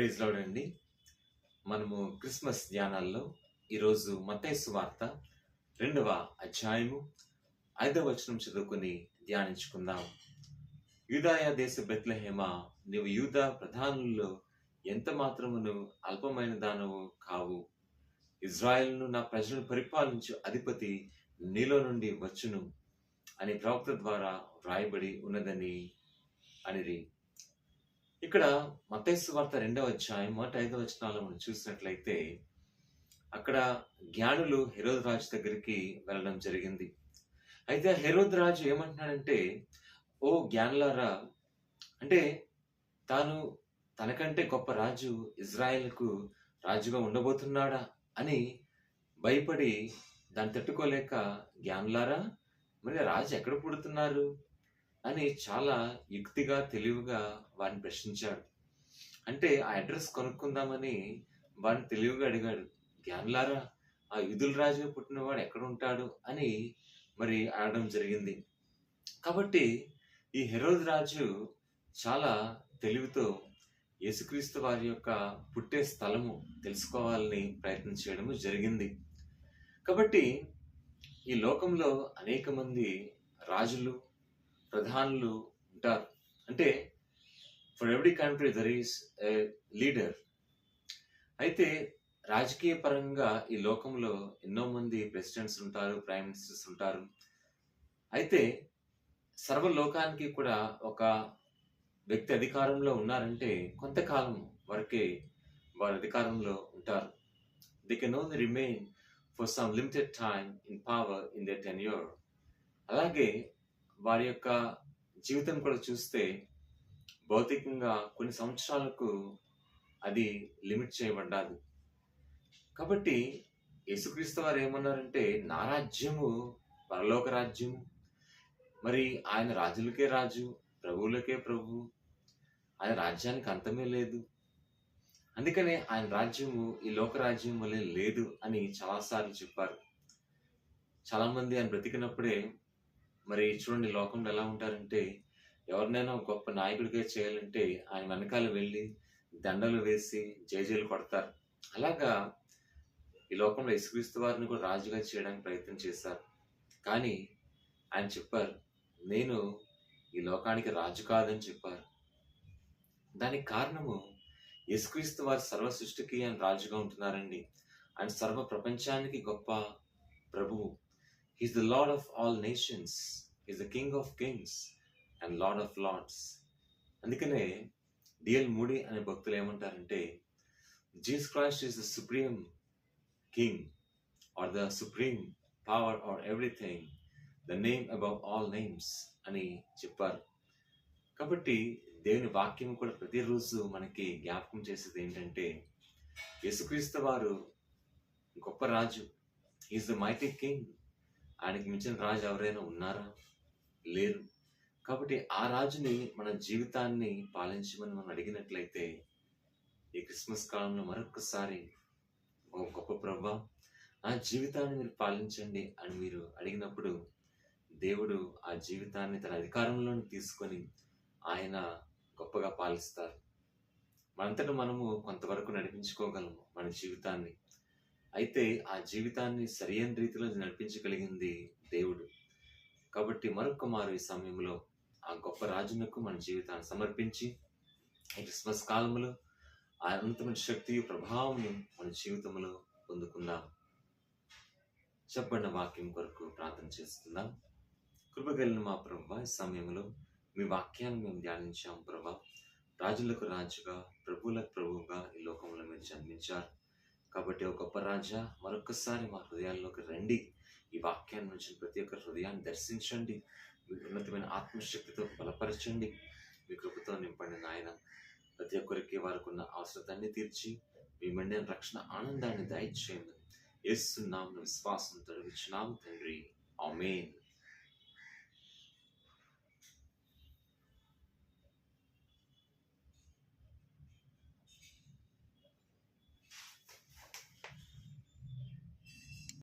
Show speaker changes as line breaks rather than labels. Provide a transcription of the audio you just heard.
Praise lord మనము Christmas ధ్యానాల్లో ఈరోజు మతేసు వార్త రెండవ అధ్యాయము ఐదవ వచనం చదువుకొని ధ్యానించుకుందాం. యూదాయ దేశ బెత్లహేమ నీవు యూద ప్రధానుల్లో ఎంత మాత్రమును అల్పమైన దానవు కావు? ఇజ్రాయెల్ను నా ప్రజలను పరిపాలించు అధిపతి నీలో నుండి వచ్చును అని ప్రవక్త ద్వారా వ్రాయబడి ఉన్నదని అనిరి. ఇక్కడ మతేసు వార్త రెండవ అధ్యాయం మొదటి ఐదవ వచనాలు మనం చూసినట్లయితే అక్కడ జ్ఞానులు హెరోద్ రాజు దగ్గరికి వెళ్ళడం జరిగింది. అయితే హెరోద్ రాజు ఏమంటున్నాడంటే ఓ జ్ఞానులారా అంటే తాను తనకంటే గొప్ప రాజు ఇజ్రాయెల్కు రాజుగా ఉండబోతున్నాడా? అని భయపడి దాన్ని తట్టుకోలేక జ్ఞానులారా మరి రాజు ఎక్కడ పుడుతున్నారు? అని చాలా యుక్తిగా తెలివిగా వారిని ప్రశ్నించాడు. అంటే ఆ అడ్రస్ కొనుక్కుందామని వారిని తెలివిగా అడిగాడు. జ్ఞానులారా ఆ యుధుల రాజు పుట్టినవాడు ఎక్కడ ఉంటాడు? అని మరి అడగడం జరిగింది. కాబట్టి ఈ హెరోద్ రాజు చాలా తెలివితో యేసుక్రీస్తు వారి యొక్క పుట్టే స్థలము తెలుసుకోవాలని ప్రయత్నం చేయడము జరిగింది. కాబట్టి ఈ లోకంలో అనేక మంది రాజులు ప్రధానులు ఉంటారు. అంటే for every country there is a leader అయితే రాజకీయ పరంగా ఈ లోకంలో ఎన్నో మంది ప్రెసిడెంట్స్ ఉంటారు ప్రైమ్ మినిస్టర్స్ ఉంటారు. అయితే సర్వలోకానికి కూడా ఒక వ్యక్తి అధికారంలో ఉన్నారంటే కొంతకాలం వరకే వారు అధికారంలో ఉంటారు. They can only remain for some limited time in power in the tenure అలాగే వారి యొక్క జీవితం కూడా చూస్తే భౌతికంగా కొన్ని సంవత్సరాలకు అది లిమిట్ చేయబడ్డాది. కాబట్టి యేసుక్రీస్తు వారు ఏమన్నారంటే నా రాజ్యము పరలోక రాజ్యం మరి ఆయన రాజులకే రాజు ప్రభువులకే ప్రభు. ఆయన రాజ్యానికి అంతమే లేదు. అందుకనే ఆయన రాజ్యము ఈ లోక రాజ్యం వల్లే లేదు అని చాలాసార్లు చెప్పారు. చాలా మంది ఆయన బ్రతికినప్పుడే మరి చూడండి లోకంలో ఎలా ఉంటారంటే ఎవరినైనా గొప్ప నాయకుడిగా చేయాలంటే ఆయన వెనకాల వెళ్ళి దండలు వేసి జైజీలు కొడతారు. అలాగా ఈ లోకంలో యేసుక్రీస్తు వారిని కూడా రాజుగా చేయడానికి ప్రయత్నం చేశారు. కానీ ఆయన చెప్పారు నేను ఈ లోకానికి రాజు కాదని చెప్పారు. దానికి కారణము యేసుక్రీస్తు వారి సర్వ సృష్టికి ఆయన రాజుగా ఉంటున్నారండి. ఆయన సర్వ ప్రపంచానికి గొప్ప ప్రభువు. He's the lord of all nations is the king of kings and lord of lords అందుకనే డిఎల్ మూడి అనే భక్తులు ఏమంటారంటే Jesus Christ is the supreme king or the supreme power or everything the name above all names అని చెప్పారు. కాబట్టి దేవుని వాక్యం కూడా ప్రతిరోజు మనకి జ్ఞాపకం చేసేది ఏంటంటే యేసుక్రీస్తు వారు గొప్ప రాజు. ఈజ్ ద మైటీ కింగ్ ఆయనకి మించిన రాజు ఎవరైనా ఉన్నారా? లేరు. కాబట్టి ఆ రాజుని మన జీవితాన్ని పాలించమని మనం అడిగినట్లయితే ఈ క్రిస్మస్ కాలంలో మరొకసారి ఒక గొప్ప ప్రభా నా జీవితాన్ని మీరు పాలించండి అని మీరు అడిగినప్పుడు దేవుడు ఆ జీవితాన్ని తన అధికారంలోని తీసుకొని ఆయన గొప్పగా పాలిస్తారు. మనంతటా మనము కొంతవరకు నడిపించుకోగలము మన జీవితాన్ని. అయితే ఆ జీవితాన్ని సరైన రీతిలో నడిపించగలిగింది దేవుడు. కాబట్టి మరొక మారు ఈ సమయంలో ఆ గొప్ప రాజునకు మన జీవితాన్ని సమర్పించి ఈ క్రిస్మస్ కాలంలో ఆ అనంతమైన శక్తి ప్రభావం మన జీవితంలో పొందుకుందాం. చెప్పండి వాక్యం కొరకు ప్రార్థన చేసుకుందాం కృపగలిగిన మా ప్రభా ఈ సమయంలో మీ వాక్యాన్ని మేము ధ్యానించాం ప్రభా. రాజులకు రాజుగా ప్రభువులకు ప్రభువుగా ఈ లోకంలో మీరు జన్మించారు. కాబట్టి ఒక గొప్ప రాజా మరొకసారి మా హృదయాల్లోకి రండి. ఈ వాక్యాన్ని నుంచి ప్రతి ఒక్క హృదయాన్ని దర్శించండి. మీ ఉన్నతమైన ఆత్మశక్తితో బలపరచండి. మీ కృపతో నింపండి నాయన. ప్రతి ఒక్కరికి వారికి ఉన్న అవసరతన్ని తీర్చి మీ మండిన రక్షణ ఆనందాన్ని దయచేయండి. ఏస్తున్నాం విశ్వాసం తొలగించినాం తండ్రి. ఆమెన్.